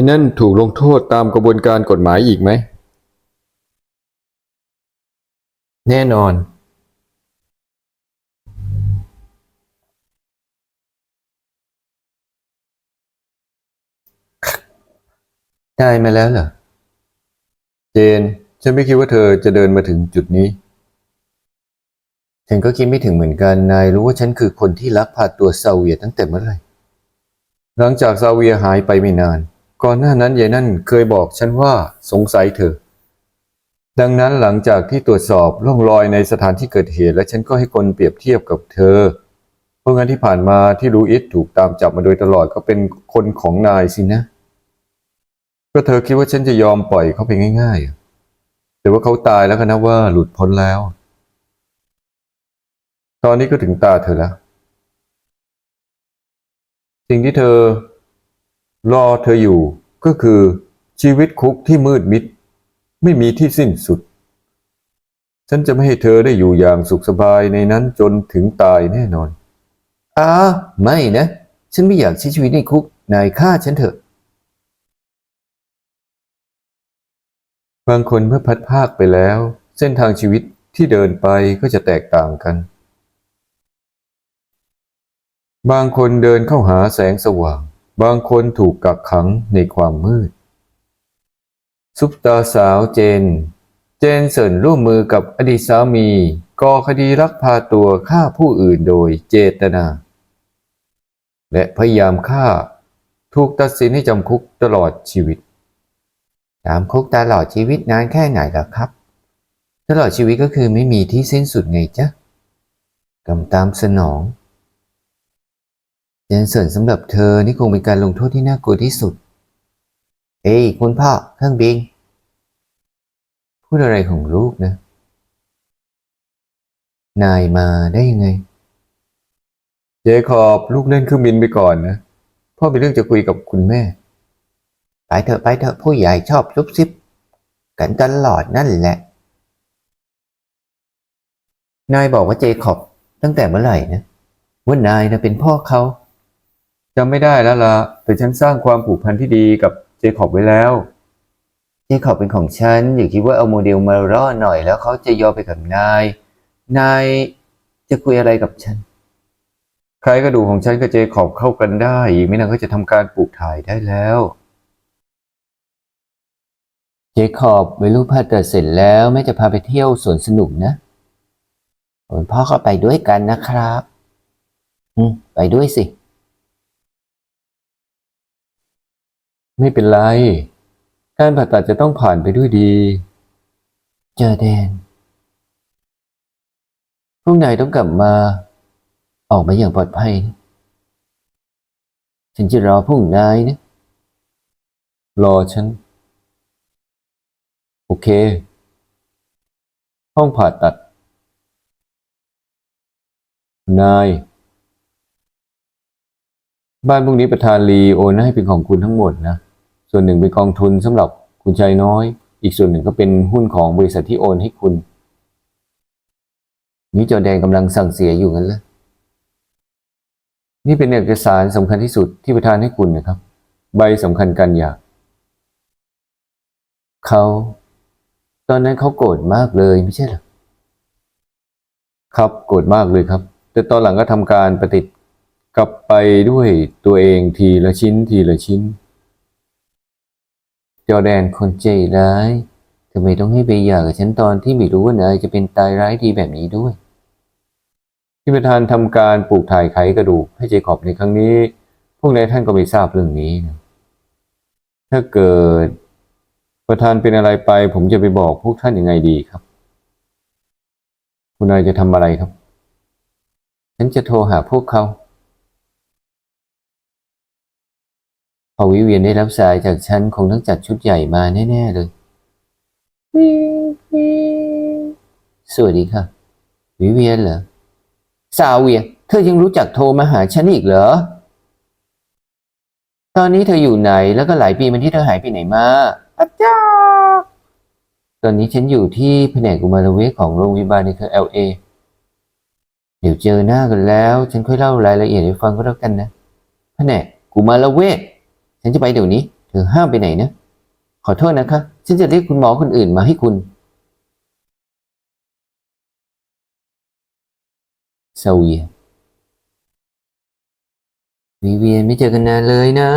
ที่นั่นถูกลงโทษตามกระบวนการกฎหมายอีกไหม แน่นอน ได้มาแล้วเหรอ เจน ฉันไม่คิดว่าเธอจะเดินมาถึงจุดนี้ ฉันก็คิดไม่ถึงเหมือนกัน นายรู้ว่าฉันคือคนที่ลักพาตัวซาเวียตั้งแต่เมื่อไหร่ หลังจากซาเวียหายไปไม่นาน ก่อนหน้านั้นยายนั่นเคยบอกฉันว่าสงสัยเธอ ดังนั้นหลังจากที่ตรวจสอบร่องรอยในสถานที่เกิดเหตุ และฉันก็ให้คนเปรียบเทียบกับเธอ เพราะงั้นที่ผ่านมาที่ลูอิสถูกตามจับมาโดยตลอดก็เป็นคนของนายสินะก็เธอคิดว่าฉันจะยอมปล่อยเขาไปง่ายๆแต่ว่าเขาตายแล้วก็นะว่าหลุดพ้นแล้ว ตอนนี้ก็ถึงตาเธอแล้ว สิ่งที่เธอ รอเธออยู่ก็คือชีวิตคุกที่มืดมิด ไม่มีที่สิ้นสุด ฉันจะไม่ให้เธอได้อยู่อย่างสุขสบายในนั้นจนถึงตายแน่นอนอ้าไม่นะ ฉันไม่อยากใช้ชีวิตในคุก นายฆ่าฉันเถอะ บางคนเมื่อพัดภาคไปแล้ว เส้นทางชีวิตที่เดินไปก็จะแตกต่างกัน บางคนเดินเข้าหาแสงสว่าง บางคนถูกกักขังในความมืด ซุปตาสาวเจน เจนเซินร่วมมือกับอดีตสามีก่อคดีลักพาตัวฆ่าผู้อื่นโดยเจตนา และพยายามฆ่า ถูกตัดสินให้จำคุกตลอดชีวิตตามคุกตลอดชีวิตนานแค่ไหนล่ะครับ ตลอดชีวิตก็คือไม่มีที่สิ้นสุดไงจ๊ะกรรมตามสนอง เจนเสินสำหรับเธอนี่คงเป็นการลงโทษที่น่ากลัวที่สุด เอ้ยคุณพ่อเครื่องบิน พูดอะไรของลูกนะ นายมาได้ยังไง เจคอบลูกเล่นเครื่องบินไปก่อนนะ พ่อมีเรื่องจะคุยกับคุณแม่ ไปเถอะไปเถอะผู้ใหญ่ชอบซุบซิบ กันตลอดนั่นแหละ นายบอกว่าเจคอบตั้งแต่เมื่อไหร่นะว่านายนะเป็นพ่อเขา จำไม่ได้แล้วล่ะแต่ฉันสร้างความผูกพันที่ดีกับเจคอบไว้แล้ว เจคอบเป็นของฉัน อย่าคิดว่าเอาโมเดลมาล่อหน่อยแล้วเขาจะยอมไปกับนาย นายจะคุยอะไรกับฉัน ใครก็ดูของฉันกับเจคอบเข้ากันได้ อีกไม่นานก็จะทำการปลูกถ่ายได้แล้ว เจคอบไว้ลูกผ่าตัดเสร็จแล้วแม่จะพาไปเที่ยวสวนสนุกนะคุณพ่อก็ไปด้วยกันนะครับ อืมไปด้วยสิ ไม่เป็นไร การผ่าตัดจะต้องผ่านไปด้วยดี เจอแดน พวกนายต้องกลับมา ออกมาอย่างปลอดภัยนะฉันจะรอพวกนายนะ รอฉัน โอเค ห้องผ่าตัด นาย บ้านพวกนี้ประธานลีโอนให้เป็นของคุณทั้งหมดนะ ส่วนหนึ่งเป็นกองทุนสำหรับคุณชายน้อย อีกส่วนหนึ่งก็เป็นหุ้นของบริษัทที่โอนให้คุณ นี่จอแดนกำลังสั่งเสียอยู่งั้นลยนี่เป็นเอกสารสำคัญที่สุดที่ประธานให้คุณนะครับ ใบสำคัญการหย่าเขาตอนนั้นเขาโกรธมากเลยไม่ใช่หรอครับโกรธมากเลยครับ แต่ตอนหลังก็ทำการประติดกลับไปด้วยตัวเองทีละชิ้นทีละชิ้น จอแดนคนใจร้ายทำไมต้องให้ไปหย่ากับฉันตอนที่ไม่รู้ว่านายจะเป็นตายร้ายดีแบบนี้ด้วย ที่ประธานทำการปลูกถ่ายไขกระดูกให้เจคอบในครั้งนี้ พวกนายท่านก็ไม่ทราบเรื่องนี้นะถ้าเกิด ประธานเป็นอะไรไป ผมจะไปบอกพวกท่านยังไงดีครับ คุณนายจะทำอะไรครับ ฉันจะโทรหาพวกเขา พอวิเวียนได้รับสายจากฉันคงต้องจัดชุดใหญ่มาแน่ ๆ เลย สวัสดีค่ะ วิเวียนเหรอซาเวีย เธอยังรู้จักโทรมาหาฉันอีกเหรอ ตอนนี้เธออยู่ไหนแล้วก็หลายปีมันที่เธอหายไปไหนมาอาจารย์ตอนนี้ฉันอยู่ที่แผนกกุมารเวชของโรงพยาบาลในเครือ LA เดี๋ยวเจอหน้ากันแล้ว ฉันค่อยเล่ารายละเอียดให้ฟังก็แล้วกันนะ แผนกกุมารเวช ฉันจะไปเดี๋ยวนี้เธอห้ามไปไหนนะ ขอโทษนะคะ ฉันจะเรียกคุณหมอคนอื่นมาให้คุณ เซาเวียวิเวียนไม่เจอกันนานเลยนะ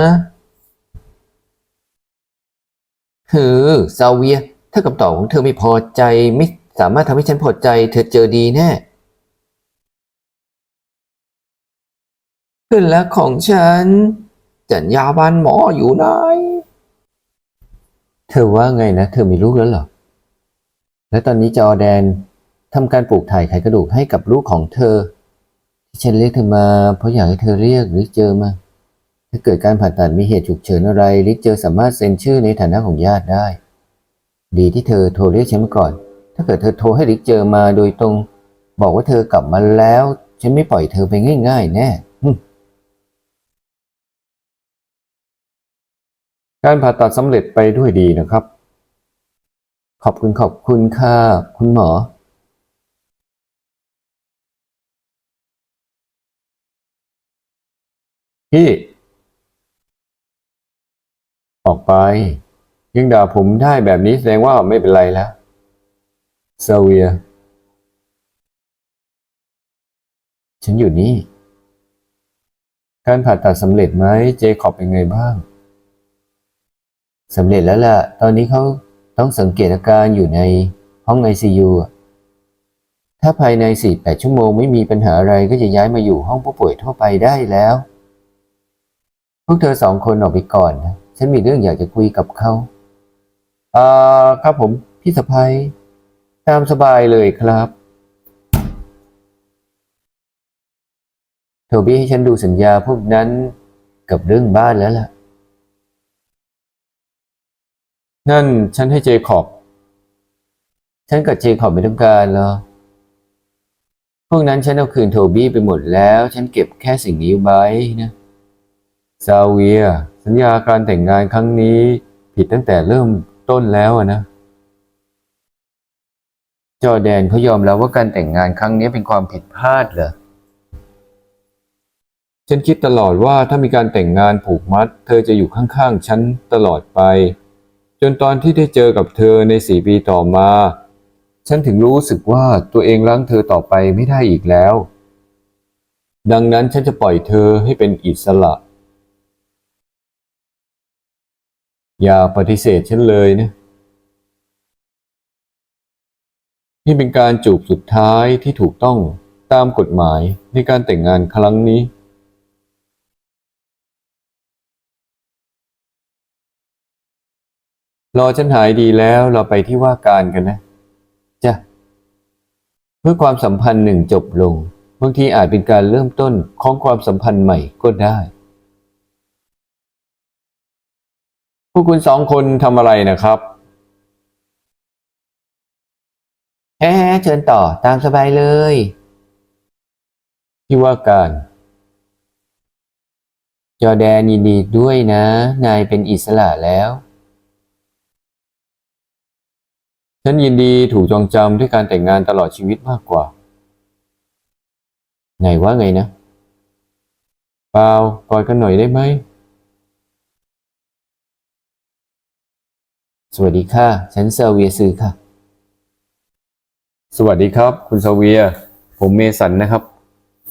เฮ้อซาเวีย ถ้าคำตอบของเธอไม่พอใจไม่สามารถทำให้ฉันพอใจ เธอเจอดีแน่เพื่อนรักของฉัน จัญญาบันหมออยู่ไหน เธอว่าไงนะ เธอมีลูกแล้วเหรอ และตอนนี้จอแดนทำการปลูกถ่ายไขกระดูกให้กับลูกของเธอ ที่ฉันเรียกเธอมา เพราะอยากให้เธอเรียกหรือเจอมา ถ้าเกิดการผ่าตัดมีเหตุฉุกเฉินอะไรลิเจอสามารถเซ็นชื่อในฐานะของญาติได้ ดีที่เธอโทรเรียกฉันมาก่อน ถ้าเกิดเธอโทรให้ลิเจอมาโดยตรง บอกว่าเธอกลับมาแล้ว ฉันไม่ปล่อยเธอไปง่าย ๆ แน่ การผ่าตัดสำเร็จไปด้วยดีนะครับ ขอบคุณขอบคุณค่ะคุณหมอ พี่ ออกไปยังด่าผมได้แบบนี้แสดงว่าไม่เป็นไรแล้วเซเวีย ฉันอยู่นี่ การผ่าตัดสำเร็จไหมเจคอบเป็นไงบ้าง สำเร็จแล้วล่ะ ตอนนี้เขาต้องสังเกตอาการอยู่ในห้องไอซียูถ้าภายใน 48 ชั่วโมงไม่มีปัญหาอะไรก็จะย้ายมาอยู่ห้องผู้ป่วยทั่วไปได้แล้ว พวกเธอสองคนออกไปก่อนนะฉันมีเรื่องอยากจะคุยกับเขาอ่าครับผม พี่สะพ้ยตามสบายเลยครับ โทบี้ให้ฉันดูสัญญาพวกนั้นกับเรื่องบ้านแล้วล่ะ นั่นฉันให้เจคอบ ฉันกับเจคอบไม่ต้องการหรอ พวกนั้นฉันเอาคืนโทบี้ไปหมดแล้ว ฉันเก็บแค่สิ่งนี้ไว้นะซาเวีย สัญญาการแต่งงานครั้งนี้ ผิดตั้งแต่เริ่มต้นแล้วนะ จอแดนเขายอมแล้วว่าการแต่งงานครั้งนี้เป็นความผิดพลาดเหรอฉันคิดตลอดว่าถ้ามีการแต่งงานผูกมัด เธอจะอยู่ข้างๆ ฉันตลอดไป จนตอนที่ได้เจอกับเธอในสี่ปีต่อมา ฉันถึงรู้สึกว่าตัวเองรั้งเธอต่อไปไม่ได้อีกแล้ว ดังนั้นฉันจะปล่อยเธอให้เป็นอิสระ อย่าปฏิเสธฉันเลยนะ นี่เป็นการจูบสุดท้ายที่ถูกต้องตามกฎหมายในการแต่งงานครั้งนี้ รอฉันหายดีแล้วเราไปที่ว่าการกันนะจ้ะเพื่อความสัมพันธ์หนึ่งจบลงบางทีอาจเป็นการเริ่มต้นของความสัมพันธ์ใหม่ก็ได้ พวกคุณสองคนทำอะไรนะครับแฮ่เชิญต่อตามสบายเลย ที่ว่าการ จอแดนยินดีด้วยนะ นายเป็นอิสระแล้ว ฉันยินดีถูกจองจำด้วยการแต่งงานตลอดชีวิตมากกว่าไหนว่าไงนะ เปล่ากอดกันหน่อยได้ไหม สวัสดีค่ะ ฉันเซอร์เวียซือค่ะ สวัสดีครับ คุณเซเวีย ผมเมสันนะครับ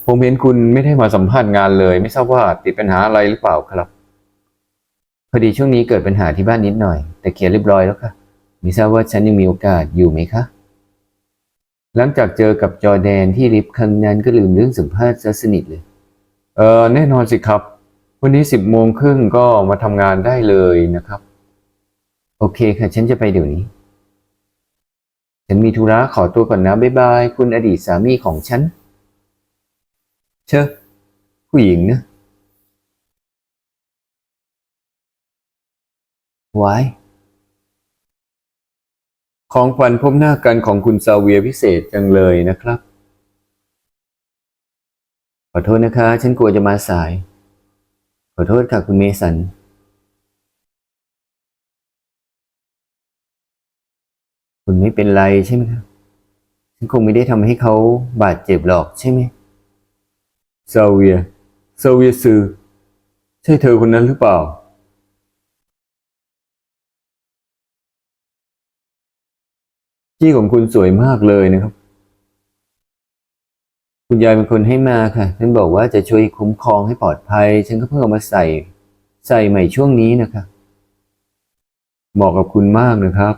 ผมเห็นคุณไม่ได้มาสัมภาษณ์งานเลย ไม่ทราบว่าติดปัญหาอะไรหรือเปล่าครับ พอดีช่วงนี้เกิดปัญหาที่บ้านนิดหน่อย แต่เคลียร์เรียบร้อยแล้วค่ะ ม่ทราบว่าฉันยังมีโอกาสอยู่ไหมคะ หลังจากเจอกับจอแดนที่ลิฟต์ครั้งนั้นก็ลืมเรื่องสัมภาษณ์ซะสนิทเลย เออแน่นอนสิครับ วันนี้สิบโมงครึ่งก็มาทำงานได้เลยนะครับ โอเคค่ะ ฉันจะไปเดี๋ยวนี้ ฉันมีธุระขอตัวก่อนนะบ๊ายบาย คุณอดีตสามีของฉัน เชอะผู้หญิงนะไว้ ของขวัญพบหน้ากันของคุณซาเวียพิเศษจังเลยนะครับ ขอโทษนะคะ ฉันกลัวจะมาสาย ขอโทษค่ะคุณเมสัน คุณไม่เป็นไรใช่ไหมครับฉันคงไม่ได้ทำให้เขาบาดเจ็บหรอกใช่ไหมซาเวียซาเวียซือ ใช่เธอคนนั้นหรือเปล่า จี้ของคุณสวยมากเลยนะครับ คุณยายเป็นคนให้มาค่ะท่านบอกว่าจะช่วยคุ้มครองให้ปลอดภัย ฉันก็เพิ่งเอามาใส่ ใส่ใหม่ช่วงนี้นะคะเหมาะกับคุณมากนะครับ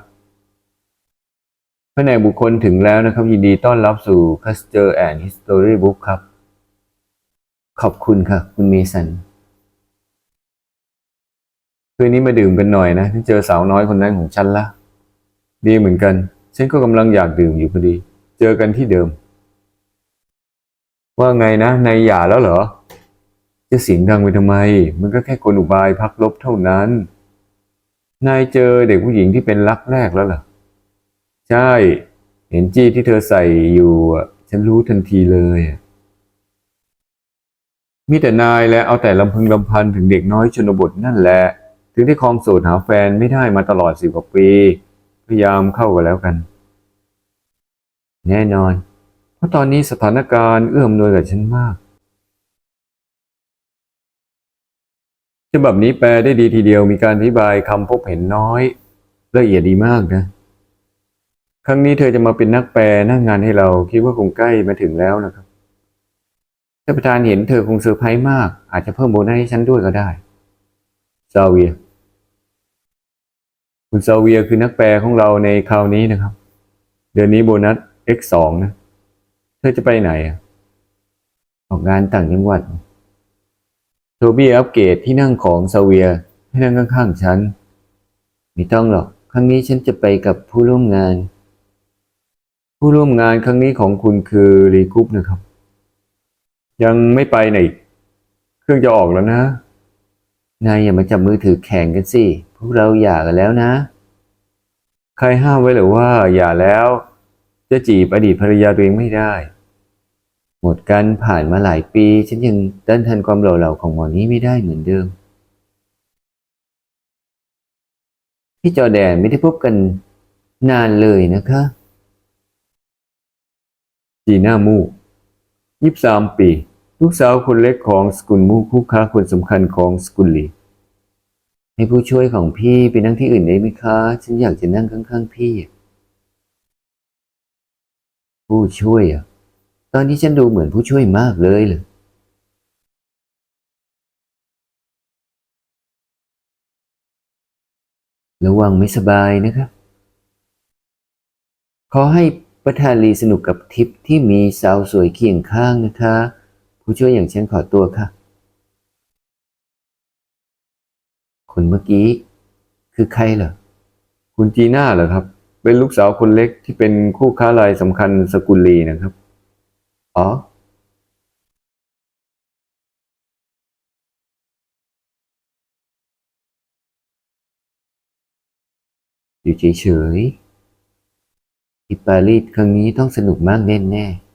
แผนกบุคคลถึงแล้วนะครับ ยินดีต้อนรับสู่ Custer and History Book ครับ ขอบคุณค่ะ คุณเมสันคืนนี้มาดื่มกันหน่อยนะฉันเจอสาวน้อยคนนั้นของฉันละดีเหมือนกัน ฉันก็กำลังอยากดื่มอยู่พอดี เจอกันที่เดิม ว่าไงนะนายหย่าแล้วเหรอ จะเสียงดังไปทำไม มันก็แค่กลอุบายพักลบเท่านั้น นายเจอเด็กผู้หญิงที่เป็นรักแรกแล้วเหรอ ใช่ เห็นจี้ที่เธอใส่อยู่ฉันรู้ทันทีเลยมีแต่นายและเอาแต่ลำพึงลำพันถึงเด็กน้อยชนบทนั่นแหละ ถึงได้ครองโสดหาแฟนไม่ได้มาตลอดสิบกว่าปี ยายามเข้ากันแล้วกัน แน่นอน เพราะตอนนี้สถานการณ์เอื้อมหนวยกับฉันมากฉบับนี้แปลได้ดีทีเดียวมีการอธิบายคำพบเห็นน้อย ละเอียดดีมากนะ ครั้งนี้เธอจะมาเป็นนักแปลน้างงานให้เราคิดว่าคงใกล้มาถึงแล้วนะครับถ้านประธานเห็นเธอคงเซอร์ไพรส์มาก อาจจะเพิ่มโบนัสให้ฉันด้วยก็ได้ซาเวีย คุณซาเวียคือนักแปลของเราในคราวนี้นะครับ เดือนนี้โบนัส X2 นะ เธอจะไปไหนอะออกงานต่างจังหวัด โทบี้อัปเกรดที่นั่งของซาเวียให้นั่งข้างๆฉัน ไม่ต้องหรอก ครั้งนี้ฉันจะไปกับผู้ร่วมงาน ผู้ร่วมงานครั้งนี้ของคุณคือรีกุปนะครับ ยังไม่ไปไหน เครื่องจะออกแล้วนะ นายอย่ามาจับมือถือแข่งกันสิ วกเราหย่ากันแล้วนะ ใครห้ามไว้หรือว่าอย่าแล้ว จะจีบอดีตภรรยาตัวเองไม่ได้ หมดกันผ่านมาหลายปี ฉันยังต้านทานความหล่อเหลาของหมอนี้ไม่ได้เหมือนเดิม พี่จอแดนไม่ได้พบกันนานเลยนะคะ จีน่ามูยี่สามปี ลูกสาวคนเล็กของสกุลมูคู่ค้าคนสำคัญของสกุลลี ให้ผู้ช่วยของพี่ไปนั่งที่อื่นได้ไหมคะ ฉันอยากจะนั่งข้างๆพี่ ผู้ช่วยอะ ตอนที่ฉันดูเหมือนผู้ช่วยมากเลยเลยระวังไม่สบายนะครับ ขอให้ประธานลีสนุกกับทริปที่มีสาวสวยเคียงข้างนะคะ ผู้ช่วยอย่างฉันขอตัวค่ะ คนเมื่อกี้ คือใครเหรอคุณจีน่าเหรอครับ เป็นลูกสาวคนเล็กที่เป็นคู่ค้ารายสำคัญสกุลลีนะครับ อ๋ออยู่เฉยๆที่ปารีสครั้งนี้ต้องสนุกมากแน่ๆ